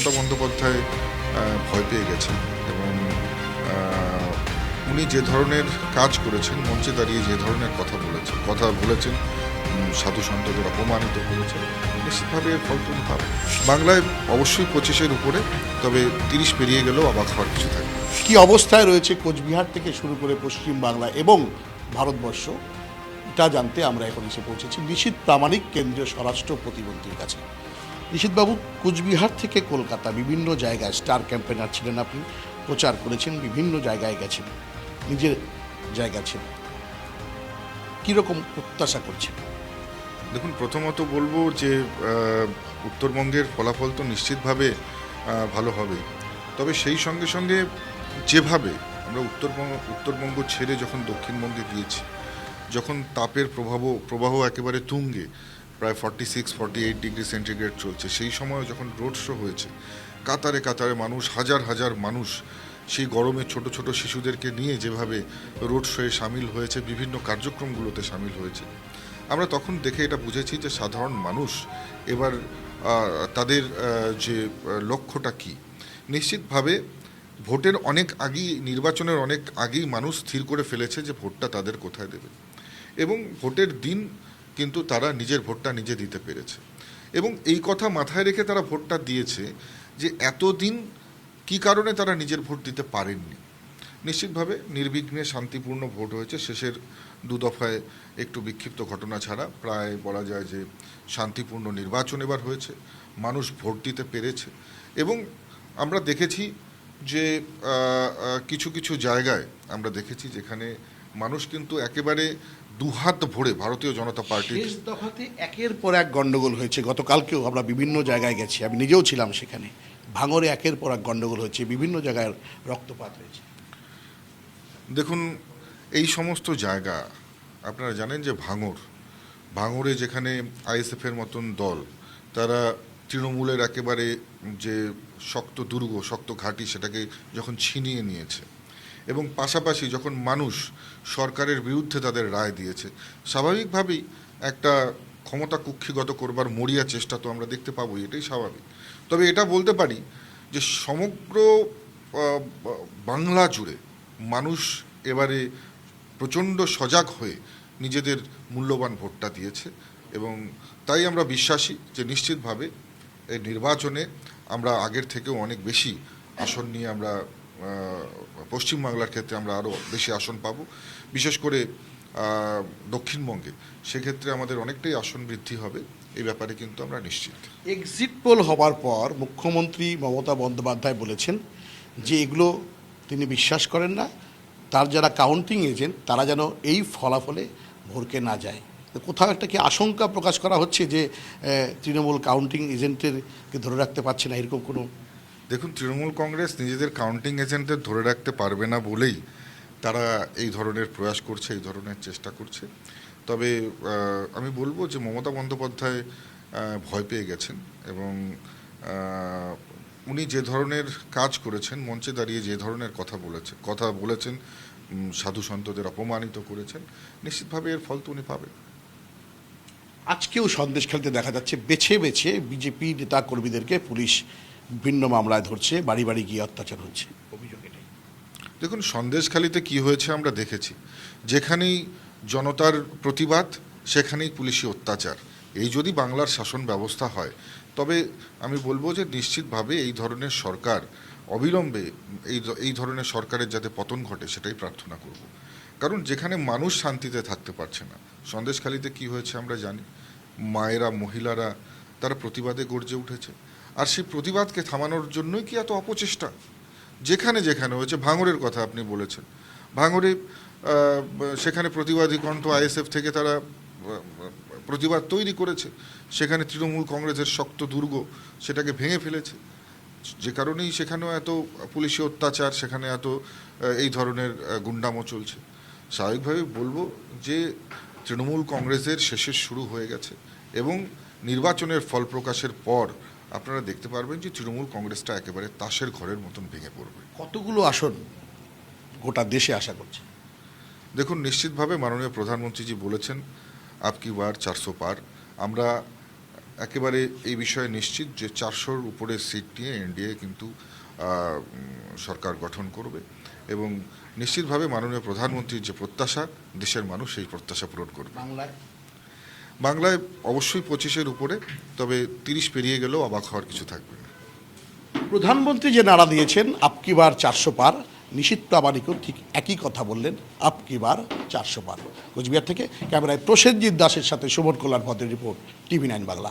মমতা বন্দ্যোপাধ্যায় ভয় পেয়ে গেছেন এবং উনি যে ধরনের কাজ করেছেন, মঞ্চে দাঁড়িয়ে যে ধরনের কথা বলেছেন কথা বলেছেন সাধু সন্তদের অপমানিত করেছেন, নিশ্চিতভাবে এর ফল তুমি বাংলায় অবশ্যই পঁচিশের উপরে, তবে তিরিশ পেরিয়ে গেলেও অবাক হওয়ার কিছু থাকে। কি অবস্থায় রয়েছে কোচবিহার থেকে শুরু করে পশ্চিম বাংলা এবং ভারতবর্ষ, তা জানতে আমরা এখন এসে পৌঁছেছি নিশীত প্রামাণিক কেন্দ্রীয় স্বরাষ্ট্র প্রতিমন্ত্রীর কাছে নিশীতবাবু কুচবিহার থেকে কলকাতা বিভিন্ন জায়গায় স্টার ক্যাম্পেনার ছিলেন আপনি। প্রচার করেছেন, বিভিন্ন জায়গায় গেছেন। নিজের জায়গা ছিল কীরকম প্রত্যাশা করছেন? দেখুন, প্রথমত বলব যে উত্তরবঙ্গের ফলাফল তো নিশ্চিতভাবে ভালো হবেই তবে সেই সঙ্গে সঙ্গে যেভাবে আমরা উত্তরবঙ্গ উত্তরবঙ্গ ছেড়ে যখন দক্ষিণবঙ্গে গিয়েছি, যখন তাপের প্রভাব প্রবাহ একেবারে তুঙ্গে প্রায় forty six forty eight degree centigrade চলছে। সেই সময় যখন রোড শো হয়েছে, কাতারে কাতারে মানুষ, হাজার হাজার মানুষ সেই গরমে ছোট ছোট শিশুদেরকে নিয়ে যেভাবে রোড শোয়ে সামিল হয়েছে, বিভিন্ন কার্যক্রমগুলোতে সামিল হয়েছে, আমরা তখন দেখে এটা বুঝেছি যে সাধারণ মানুষ এবার তাদের যে লক্ষ্যটা কি? নিশ্চিতভাবে ভোটের অনেক আগেই, নির্বাচনের অনেক আগেই মানুষ স্থির করে ফেলেছে যে ভোটটা তাদের কোথায় দেবে। এবং ভোটের দিন কিন্তু তারা নিজের ভোটটা নিজে দিতে পেরেছে। এবং এই কথা মাথায় রেখে তারা ভোটটা দিয়েছে যে এতদিন কি কারণে তারা নিজের ভোট দিতে পারেননি? নিশ্চিতভাবে নির্বিঘ্নে শান্তিপূর্ণ ভোট হয়েছে। শেষের দু দফায় একটু বিক্ষিপ্ত ঘটনা ছাড়া প্রায় বলা যায় যে শান্তিপূর্ণ নির্বাচন এবার হয়েছে। মানুষ ভোট দিতে পেরেছে। এবং আমরা দেখেছি যে কিছু কিছু জায়গায় আমরা দেখেছি যেখানে মানুষ কিন্তু একেবারে দুহাত ভরে ভারতীয় জনতা পার্টি শেষ দফাতে একের পর এক গন্ডগোল হয়েছে। গতকালকেও আমরা বিভিন্ন জায়গায় গেছি। আমি নিজেও ছিলাম সেখানে। ভাঙরে একের পর এক গন্ডগোল হয়েছে। বিভিন্ন জায়গায় রক্তপাত হয়েছে। দেখুন এই সমস্ত জায়গা আপনারা জানেন যে ভাঙর ভাঙরে যেখানে আইএসএফের মতন দল তারা তৃণমূলের একেবারে যে শক্ত দুর্গ শক্ত ঘাঁটি সেটাকে যখন ছিনিয়ে নিয়েছে এবং পাশাপাশি যখন মানুষ সরকারের বিরুদ্ধে তাদের রায় দিয়েছে, স্বাভাবিকভাবেই একটা ক্ষমতা কুক্ষিগত করবার মরিয়া চেষ্টা তো আমরা দেখতে পাবোই, এটাই স্বাভাবিক। তবে এটা বলতে পারি যে সমগ্র বাংলা জুড়ে মানুষ এবারে প্রচণ্ড সজাগ হয়ে নিজেদের মূল্যবান ভোটটা দিয়েছে এবং তাই আমরা বিশ্বাসী যে নিশ্চিতভাবে এই নির্বাচনে আমরা আগের থেকেও অনেক বেশি আসন নিয়ে আমরা পশ্চিমবাংলার ক্ষেত্রে আমরা আরও বেশি আসন পাব। বিশেষ করে দক্ষিণবঙ্গে। সেক্ষেত্রে আমাদের অনেকটাই আসন বৃদ্ধি হবে। এই ব্যাপারে কিন্তু আমরা নিশ্চিত। এক্সিট পোল হবার পর মুখ্যমন্ত্রী মমতা বন্দ্যোপাধ্যায় বলেছেন যে এগুলো তিনি বিশ্বাস করেন না। তার যারা কাউন্টিং এজেন্ট তারা যেন এই ফলাফলে ভরকে না যায়। কোথাও একটা কি আশঙ্কা প্রকাশ করা হচ্ছে যে তৃণমূল কাউন্টিং এজেন্টেরকে ধরে রাখতে পারছে না, এরকম কোনো দেখুন, তৃণমূল কংগ্রেস নিজেদের কাউন্টিং এজেন্টদের ধরে রাখতে পারবে না বলেই তারা এই ধরনের প্রয়াস করছে, এই ধরনের চেষ্টা করছে। তবে আমি বলব যে মমতা বন্দ্যোপাধ্যায় ভয় পেয়ে গেছেন এবং উনি যে ধরনের কাজ করেছেন, মঞ্চে দাঁড়িয়ে যে ধরনের কথা বলেছেন কথা বলেছেন সাধু সন্তদের অপমানিত করেছেন, নিশ্চিতভাবে এর ফল তো উনি পাবেন। আজকেও সন্দেশ খেলতে দেখা যাচ্ছে, বেছে বেছে বিজেপি নেতা কর্মীদেরকে পুলিশ ভিন্ন মামলায় ধরছে, বাড়ি বাড়ি গিয়ে অত্যাচার হচ্ছে। অভিযোগ এটাই। দেখুন, সন্দেশখালিতে কি হয়েছে আমরা দেখেছি। যেখানেই জনতার প্রতিবাদ, সেখানেই পুলিশি অত্যাচার। এই যদি বাংলার শাসন ব্যবস্থা হয়, তবে আমি বলব যে নিশ্চিতভাবে এই ধরনের সরকার অবিলম্বে এই এই ধরনের সরকারের যাতে পতন ঘটে, সেটাই প্রার্থনা করব। কারণ যেখানে মানুষ শান্তিতে থাকতে পারছে না, সন্দেশখালিতে কি হয়েছে আমরা জানি। মায়েরা, মহিলারা, তারা প্রতিবাদে গর্জে উঠেছে। আর সেই প্রতিবাদকে থামানোর জন্যই কি এত অপচেষ্টা? যেখানে যেখানে হয়েছে ভাঙরের কথা আপনি বলেছেন। ভাঙরে সেখানে প্রতিবাদী কণ্ঠ আইএসএফ থেকে তারা প্রতিবাদ তৈরি করেছে। সেখানে তৃণমূল কংগ্রেসের শক্ত দুর্গ সেটাকে ভেঙে ফেলেছে। যে কারণেই সেখানেও এত পুলিশি অত্যাচার, সেখানে এত এই ধরনের গুন্ডামো চলছে। স্বাভাবিকভাবে বলব যে তৃণমূল কংগ্রেসের শেষের শুরু হয়ে গেছে এবং নির্বাচনের ফল প্রকাশের পর আপনারা দেখতে পারবেন যে তৃণমূল কংগ্রেসটা একেবারে তাসের ঘরের মতন ভেঙে পড়বে। কতগুলো আসন গোটা দেশে আশা করছে? দেখুন নিশ্চিতভাবে মাননীয় প্রধানমন্ত্রীজি বলেছেন আপকি বার চারশো পার। আমরা একেবারে এই বিষয়ে নিশ্চিত যে চারশোর উপরে সিট নিয়ে এনডিএ কিন্তু সরকার গঠন করবে এবং নিশ্চিতভাবে মাননীয় প্রধানমন্ত্রীর যে প্রত্যাশা দেশের মানুষ সেই প্রত্যাশা পূরণ করবে। বাংলায় বাংলায় অবশ্যই পঁচিশের উপরে, তবে তিরিশ পেরিয়ে গেলেও অবাক হওয়ার কিছু থাকবে প্রধানমন্ত্রী যে নাড়া দিয়েছেন আপকি বার চারশো পার, নিশীত প্রামাণিকও ঠিক একই কথা বললেন আপকি বার চারশো পার। কোচবিহার থেকে ক্যামেরায় প্রসেনজিৎ দাসের সাথে সুমন কল্যাণ পদের রিপোর্ট, টিভি নাইন বাংলা।